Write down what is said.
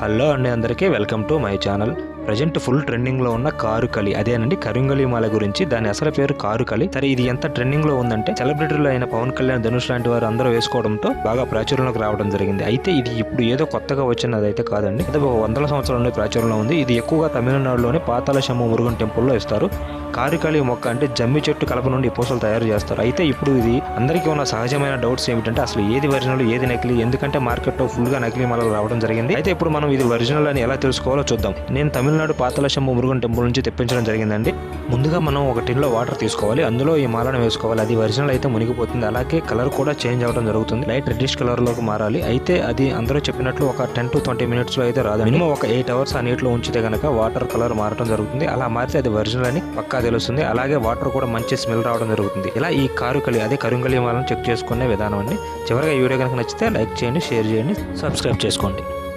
Hello అండి అందరికీ welcome to my channel. Present full ట్రెండింగ్లో ఉన్న కారు కలి. అదేనండి కరింగలి మాల గురించి. దాని అసలు పేరు కారు కలి. సరే ఇది ఎంత ట్రెండింగ్లో ఉందంటే సెలబ్రిటీలు అయిన పవన్ కళ్యాణ్ ధనుష్ లాంటి వారు అందరూ వేసుకోవడంతో బాగా ప్రాచుర్యంలోకి రావడం జరిగింది. అయితే ఇది ఇప్పుడు ఏదో కొత్తగా వచ్చినది అయితే కాదండి. అది ఒక వందల సంవత్సరాల నుండి ప్రాచుర్యంలో ఉంది. ఇది ఎక్కువగా తమిళనాడులోని పాతాల శమ్మ మురుగన్ టెంపుల్లో ఇస్తారు. కారికాళి మొక్క అంటే జమ్మి చెట్టు కలప నుండి పూసలు తయారు చేస్తారు. అయితే ఇప్పుడు ఇది అందరికీ ఉన్న సహజమైన డౌట్స్ ఏమిటంటే అసలు ఏది ఒరిజినల్ ఏది నకిలీ ఎందుకంటే మార్కెట్లో ఫుల్గా నకిలీ మాలలు రావడం జరిగింది. అయితే ఇప్పుడు మనం ఇది ఒరిజినల్ అని ఎలా తెలుసుకోవాలో చూద్దాం. నేను తమిళనాడు పాతల శంభు మురుగన్ టెంపుల్ నుంచి తెప్పించడం జరిగిందండి. ముందుగా మనం ఒక టిన్లో వాటర్ తీసుకోవాలి. అందులో ఈ మాలను వేసుకోవాలి. అది ఒరిజినల్ అయితే మునిగిపోతుంది. అలాగే కలర్ కూడా చేంజ్ అవడం జరుగుతుంది. లైట్ రెడ్డిష్ కలర్లోకి మారాలి. అయితే అది అందరూ చెప్పినట్లు ఒక టెన్ టు ట్వంటీ మినిట్స్లో అయితే రాదు. మినిమం ఒక ఎయిట్ అవర్స్ ఆ నీటిలో ఉంచితే గనక వాటర్ కలర్ మారడం జరుగుతుంది. అలా మారితే అది ఒరిజినల్ అని పక్క తెలుస్తుంది. అలాగే వాటర్ కూడా మంచి స్మెల్ రావడం జరుగుతుంది. ఇలా ఈ కారు కలి అదే కరుంగలి మాలను చెక్ చేసుకునే విధానం అండి. చివరిగా ఈ వీడియో కనుక నచ్చితే లైక్ చేయండి షేర్ చేయండి సబ్స్క్రైబ్ చేసుకోండి.